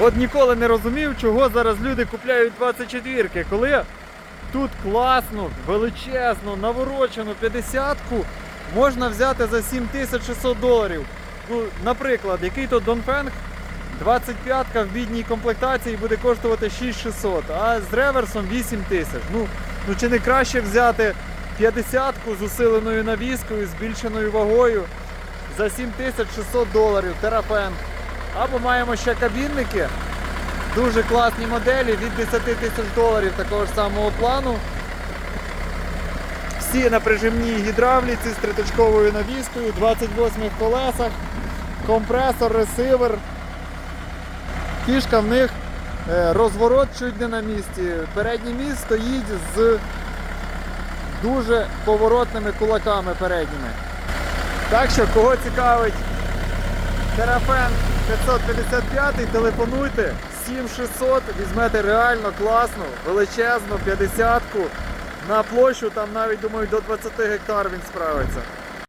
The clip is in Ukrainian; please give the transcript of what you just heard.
От ніколи не розумів, чого зараз люди купляють 24-ки, коли тут класну, величезну, наворочену 50-ку можна взяти за 7600 доларів. Ну, наприклад, який то Донфенг 25-ка в бідній комплектації буде коштувати 6600, а з реверсом 8000. Ну, ну чи не краще взяти 50-ку з усиленою навіскою, збільшеною вагою за 7600 доларів терапен. Або маємо ще кабінники, дуже класні моделі від 10 тисяч доларів такого ж самого плану. Всі на прижимній гідравліці з триточковою навіскою, 28 колесах, компресор, ресивер. Фішка в них е, розворот чуть не на місці. Передній міст стоїть з дуже поворотними кулаками передніми. Так що, кого цікавить Терафен 555, телефонуйте. 7600, візьмете реально класну, величезну 50-ку на площу, там навіть думаю до 20 гектар він справиться.